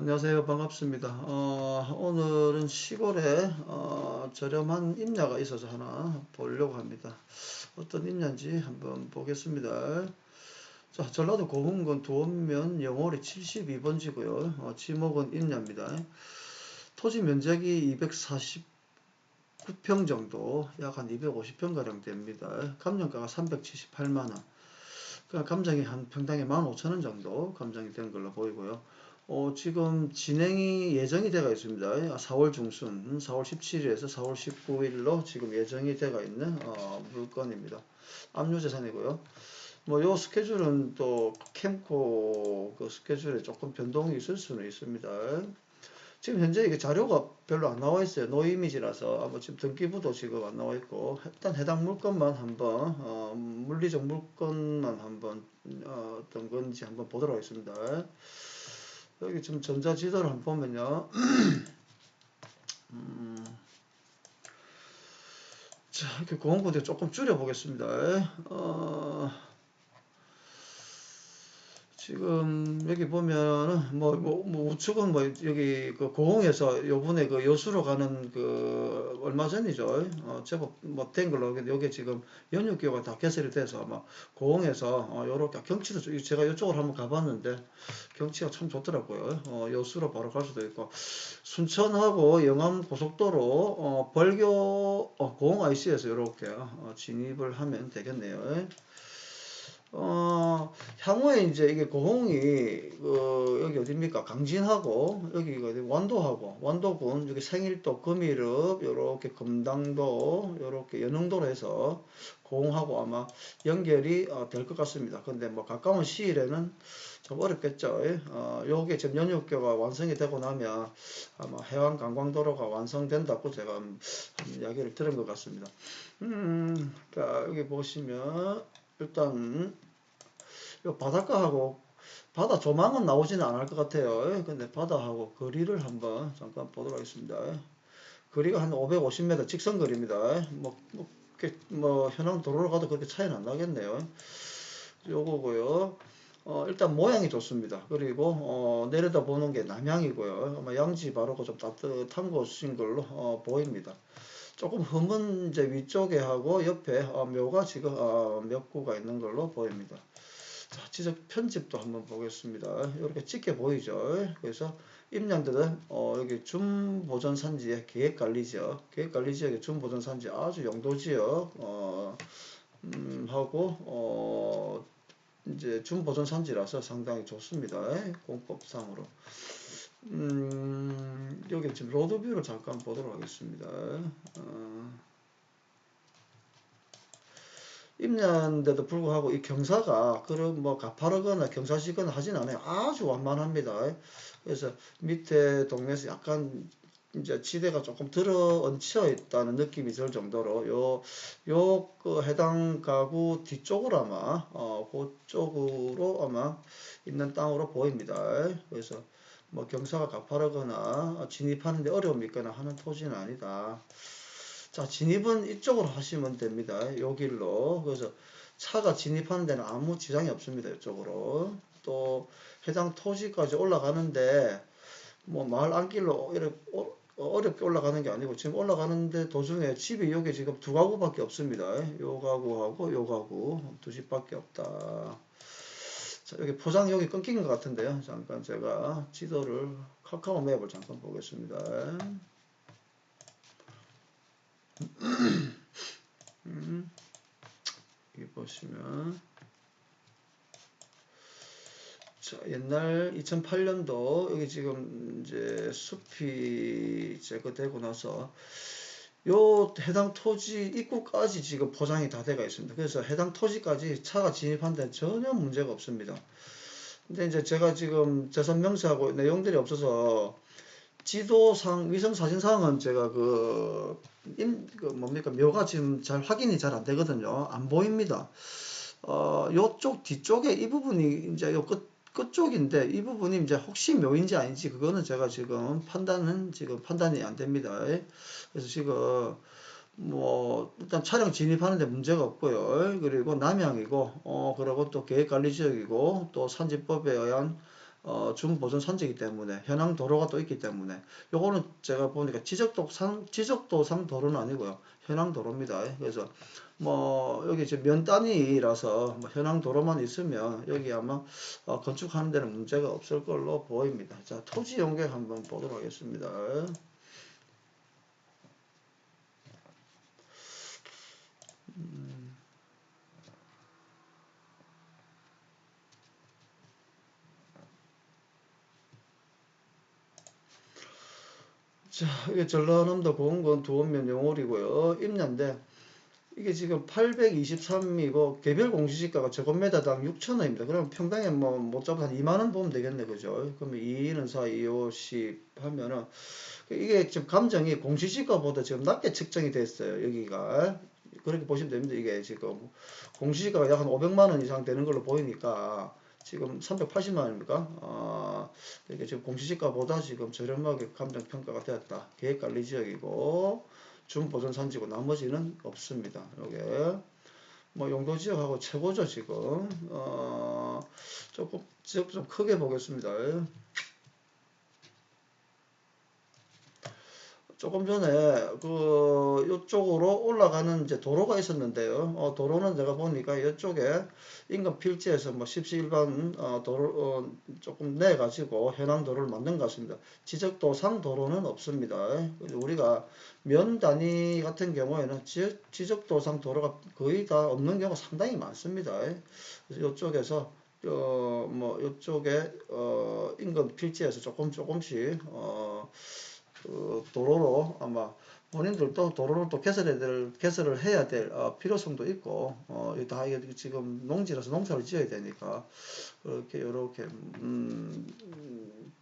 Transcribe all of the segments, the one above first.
안녕하세요. 반갑습니다. 어, 오늘은 시골에 어, 저렴한 임야가 있어서 하나 보려고 합니다. 어떤 임야인지 한번 보겠습니다. 자, 전라도 고흥군 두원면 영월이 72번지고요. 어, 지목은 임야입니다. 토지 면적이 249평 정도, 약 한 250평 가량 됩니다. 감정가가 378만 원. 그러니까 감정이 한 평당에 15,000원 정도 감정이 된 걸로 보이고요. 어, 지금 진행이 예정이 되어 있습니다. 4월 중순, 4월 17일에서 4월 19일로 지금 예정이 되어 있는 어, 물건입니다. 압류 재산이고요. 뭐, 요 스케줄은 또 캠코 그 스케줄에 조금 변동이 있을 수는 있습니다. 지금 현재 이게 자료가 별로 안 나와 있어요. 노 이미지라서 아마 지금 등기부도 지금 안 나와 있고 일단 해당 물건만 한번 어, 물리적 물건만 한번 어, 어떤 건지 한번 보도록 하겠습니다. 여기 지금 전자지도를 한번 보면요. 음, 자, 이렇게 공원부터 조금 줄여보겠습니다. 어, 지금 여기 보면은 뭐, 뭐, 뭐 우측은 뭐 여기 그 고흥에서 요번에 그 여수로 가는 그 얼마 전이죠. 어, 제법 뭐된 걸로 여기 지금 연육교가 다 개설이 돼서 아마 고흥에서 어, 요렇게 경치도 좋- 제가 이쪽으로 한번 가봤는데 경치가 참 좋더라고요. 어, 여수로 바로 갈 수도 있고 순천하고 영암 고속도로 어, 벌교 어, 고흥 IC에서 이렇게 어, 진입을 하면 되겠네요. 어, 향후에 이제 이게 고흥이 그 여기 어딥니까? 강진하고 여기가 어디? 완도하고 완도군 여기 생일도 금일읍 요렇게 금당도 요렇게 연흥도로 해서 고흥하고 아마 연결이 어, 될것 같습니다. 근데 뭐 가까운 시일에는 좀 어렵겠죠. 예? 어, 요게 지금 연육교가 완성이 되고 나면 아마 해왕 관광도로가 완성된다고 제가 한 이야기를 들은 것 같습니다. 음, 자, 여기 보시면 일단 요 바닷가하고 바다 조망은 나오지는 않을 것 같아요. 예, 근데 바다하고 거리를 한번 잠깐 보도록 하겠습니다. 거리가 한 550m 직선 거리입니다. 뭐, 뭐, 이렇게 뭐 현황 도로로 가도 그렇게 차이는 안 나겠네요. 요거고요. 어, 일단 모양이 좋습니다. 그리고 어, 내려다 보는 게 남향이고요. 아마 양지 바로가 좀 따뜻한 곳인 걸로 어, 보입니다. 조금 흠은 이제 위쪽에 하고 옆에 어, 묘가 지금 어, 몇 구가 있는 걸로 보입니다. 자, 지적 편집도 한번 보겠습니다. 이렇게 찍게 보이죠. 그래서 임양들은 어, 여기 준보전 산지의 계획 관리 지역, 계획 관리 지역의 준보전 산지 아주 용도지역 어, 음, 하고 어, 이제 준보전 산지라서 상당히 좋습니다. 공법상으로. 음, 여기 지금 로드뷰를 잠깐 보도록 하겠습니다. 어, 임야인데도 불구하고 이 경사가 그런 뭐 가파르거나 경사지거나 하진 않아요. 아주 완만합니다. 그래서 밑에 동네에서 약간 이제 지대가 조금 들어 얹혀 있다는 느낌이 들 정도로 요, 요, 그 해당 가구 뒤쪽으로 아마, 어, 그쪽으로 아마 있는 땅으로 보입니다. 그래서 뭐 경사가 가파르거나 진입하는데 어려움이 있거나 하는 토지는 아니다. 자, 진입은 이쪽으로 하시면 됩니다. 요 길로. 그래서 차가 진입하는 데는 아무 지장이 없습니다. 이쪽으로. 또 해당 토지까지 올라가는데 뭐 마을 안길로 이렇게 어- 어렵게 올라가는 게 아니고 지금 올라가는데 도중에 집이 여기 지금 두 가구밖에 없습니다. 요 가구하고 요 가구 두 집밖에 없다. 자, 여기 여기 끊긴 것 같은데요. 잠깐 제가 지도를 카카오 맵을 잠깐 보겠습니다. 음, 여기 보시면 자, 옛날 2008년도 여기 지금 이제 숲이 제거되고 나서 요 해당 토지 입구까지 지금 포장이 다 돼가 있습니다. 그래서 해당 토지까지 차가 진입하는 데는 전혀 문제가 없습니다. 근데 이제 제가 지금 재산 명세하고 내용들이 없어서 지도상 위성 사진상은 제가 그, 임, 그 뭡니까 묘가 지금 잘 확인이 잘 안 되거든요. 안 보입니다. 어, 요쪽 뒤쪽에 이 부분이 이제 요 끝, 끝쪽인데 이 부분이 이제 혹시 묘인지 아닌지 그거는 제가 지금 판단은 지금 판단이 안 됩니다. 그래서 지금 뭐 일단 차량 진입하는데 문제가 없고요. 그리고 남향이고 어 그리고 또 계획관리 지역이고 또 산지법에 의한 어, 중보전 산지이기 때문에 현황 도로가 또 있기 때문에 요거는 제가 보니까 지적도상 지적도상 도로는 아니고요 현황 도로입니다. 그래서 뭐 여기 지금 면 단위라서 뭐 현황 도로만 있으면 여기 아마 어, 건축하는 데는 문제가 없을 걸로 보입니다. 자 토지 용객 한번 보도록 하겠습니다. 자, 이게 전라남도 보은건 두원면 용월이고요. 임야인데 이게 지금 823이고 개별 공시지가가 제곱미터당 6천원입니다. 그럼 평당에 뭐 못 잡아도 한 2만 원 보면 되겠네, 그죠? 그러면 2는 4, 2, 5, 10 하면은 이게 지금 감정이 공시지가보다 지금 낮게 측정이 됐어요. 여기가 그렇게 보시면 됩니다. 이게 지금 공시지가가 약 한 500만 원 이상 되는 걸로 보이니까 지금 380만 원입니까? 아, 이게 지금 공시지가보다 지금 저렴하게 감정 평가가 되었다. 계획관리 지역이고 준보전 산지고 나머지는 없습니다. 요게 뭐 용도 지역하고 최고죠 지금. 어, 조금 지역 좀 크게 보겠습니다. 조금 전에 그 이쪽으로 올라가는 이제 도로가 있었는데요. 어, 도로는 제가 보니까 이쪽에 인근 필지에서 뭐 십시일반 어, 도로 어, 조금 내 가지고 현황 도로를 만든 것 같습니다. 지적도상 도로는 없습니다. 우리가 면 단위 같은 경우에는 지적, 지적도상 도로가 거의 다 없는 경우가 상당히 많습니다. 그래서 이쪽에서 어, 뭐 이쪽에 어, 인근 필지에서 조금 조금씩 어, 그 도로로 아마 본인들도 도로를 또 개설해야 될, 개설을 해야 될 어, 필요성도 있고, 어, 이다 이게 지금 농지라서 농사를 지어야 되니까, 그렇게, 요렇게, 음, 음,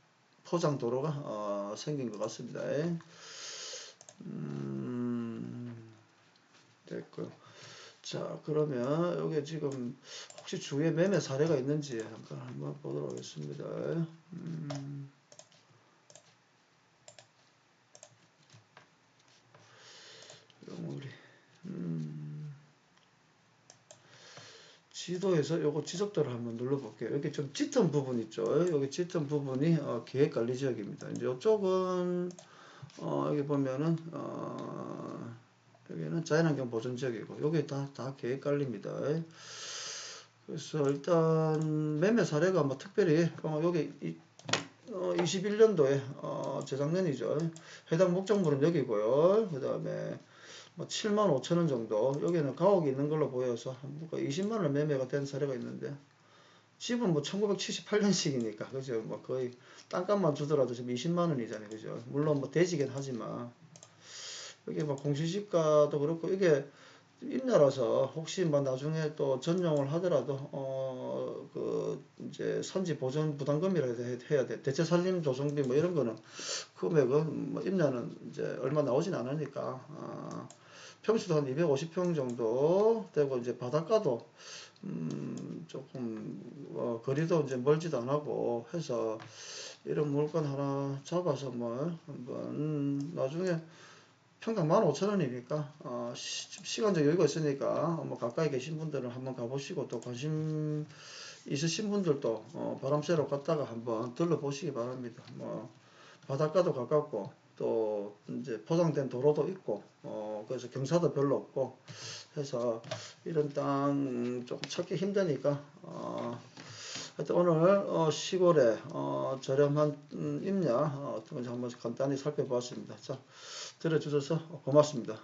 포장 도로가, 어, 생긴 것 같습니다. 음, 됐고요. 자, 그러면 여기 지금 혹시 주위에 매매 사례가 있는지 잠깐 한번 보도록 하겠습니다. 음. 우리 음, 지도에서 요거 지적도를 한번 눌러볼게요. 여기 좀 짙은 부분 있죠. 여기 짙은 부분이 어, 계획관리 지역입니다. 이제 이쪽은 어, 여기 보면은 어, 여기는 자연환경 보전 지역이고 여기 다 다 계획관리입니다. 그래서 일단 매매 사례가 뭐 특별히 어, 여기 이, 어, 21년도에 어, 재작년이죠. 해당 목적물은 여기고요. 그 다음에 뭐 7만 5천 원 정도. 여기는 가옥이 있는 걸로 보여서 뭐 20만 원 매매가 된 사례가 있는데 집은 뭐 1978년식이니까 그죠? 뭐 거의 땅값만 주더라도 지금 20만 원이잖아요. 그죠? 물론 뭐 대지긴 하지만. 여기 뭐 공시지가도 그렇고 이게 임야라서 혹시 뭐 나중에 또 전용을 하더라도 어 그 이제 산지 보전 부담금이라 해야 돼 대체 살림 조성비 뭐 이런 거는 금액은 뭐 임야는 이제 얼마 나오진 않으니까. 어 평수도 한 250평 정도 되고 이제 바닷가도 음 조금 어 거리도 이제 멀지도 안 하고 해서 이런 물건 하나 잡아서 뭐 한번 나중에 평당 15,000원이니까 어 시, 간적 여유가 있으니까 뭐 가까이 계신 분들은 한번 가보시고 또 관심 있으신 분들도 어 바람 쐬러 갔다가 한번 들러보시기 바랍니다. 뭐 바닷가도 가깝고 또 이제 포장된 도로도 있고 어 그래서 경사도 별로 없고 해서 이런 땅 조금 찾기 힘드니까 어 하여튼 오늘 어 시골에 어 저렴한 음, 임야 어, 어떤 건지 한번 간단히 살펴보았습니다. 자 들어주셔서 고맙습니다.